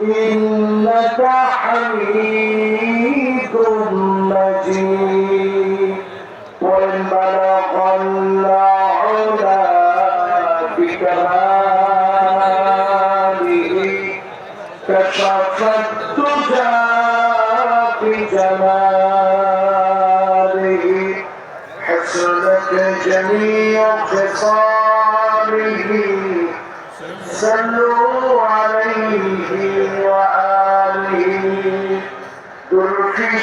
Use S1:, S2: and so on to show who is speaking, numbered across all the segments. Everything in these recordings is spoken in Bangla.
S1: إنك حميد مجيد. وإن بلغ العلا بكماله كشف الدجى بجماله حسنت جميع خصاله صلوا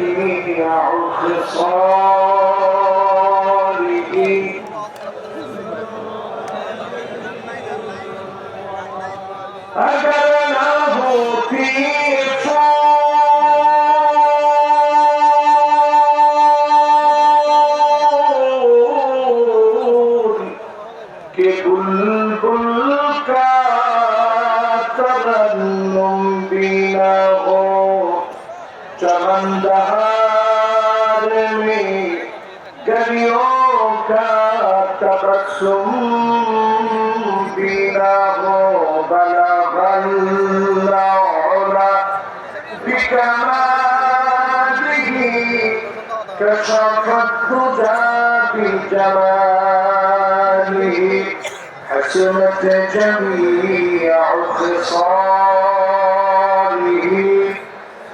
S1: جميع خصاله أجرناه في صور कि حسنت جميع خصاله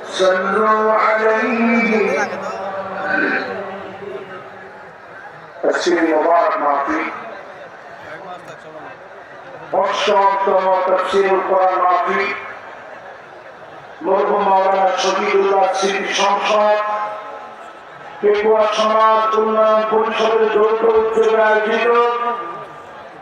S1: صلوا عليه تفسير مبارك معطي অষ্টমতম তফসির কোরআন মাহফিল মরহুম মাওলানা শহীদুল্লাহ স্মৃতি সংসদ পেকুয়া সমাজ উন্নয়ন পরিষদের যৌথ উদ্যোগে আয়োজিত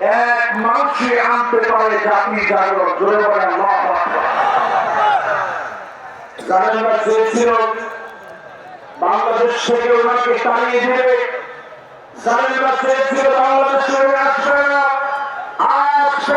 S1: এক মানুষকে আনতে পারে জাতি জাগরণ, জোরে চেয়েছিল, বাংলাদেশ থেকে ওনাকে তাড়িয়ে দেবে। বাংলাদেশ আজ সে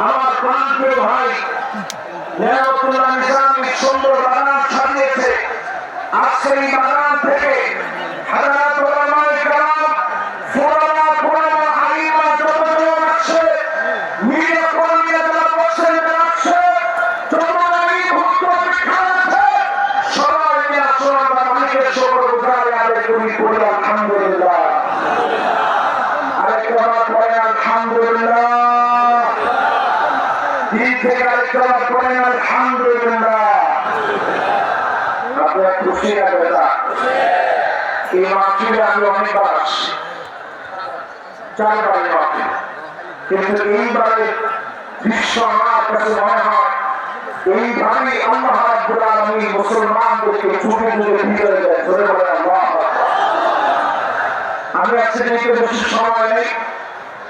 S1: আমার প্রান্তীয় ভাই সুন্দর বাগান সাজিয়েছে আজকে এই বাগান থেকে হাজার থেকে বার পড়েন আলহামদুলিল্লাহ। আপনারা খুশি না বেটা? এই মাহফিলে আমি অনেকবার আসছি চারবার মাহফিল। কিন্তু এইবারে বিশ্ব মুসলমানদেরকে ছুটে ছুটে ভিতরে দেয় আমি আজকে সময় নেই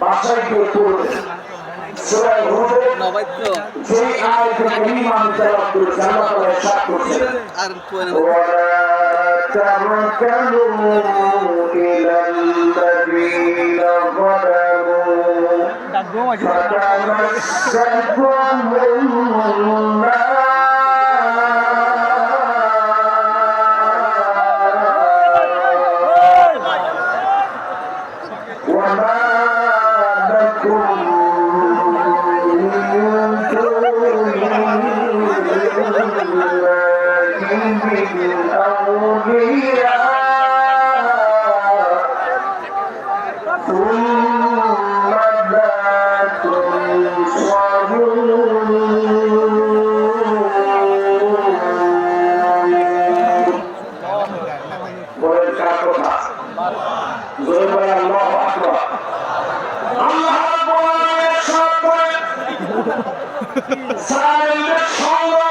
S1: বাসায় গিয়ে পড়বেন সূরা হুদের
S2: নবাদ্য
S1: যে আয়াতে কারীমা আমি তেলাওয়াত করেছি আল্লাহ তাআলা ইরশাদ করেছেন
S2: আর কোয়েন
S1: ولا تركنوا إلى الذين ظلموا فتمسكهم النار সাইলের সঙ্গ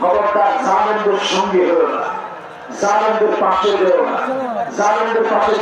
S1: খবরদার জালেমদের সঙ্গে হলো না। জালেমদের পাশে যেও না। জালেমদের পাশে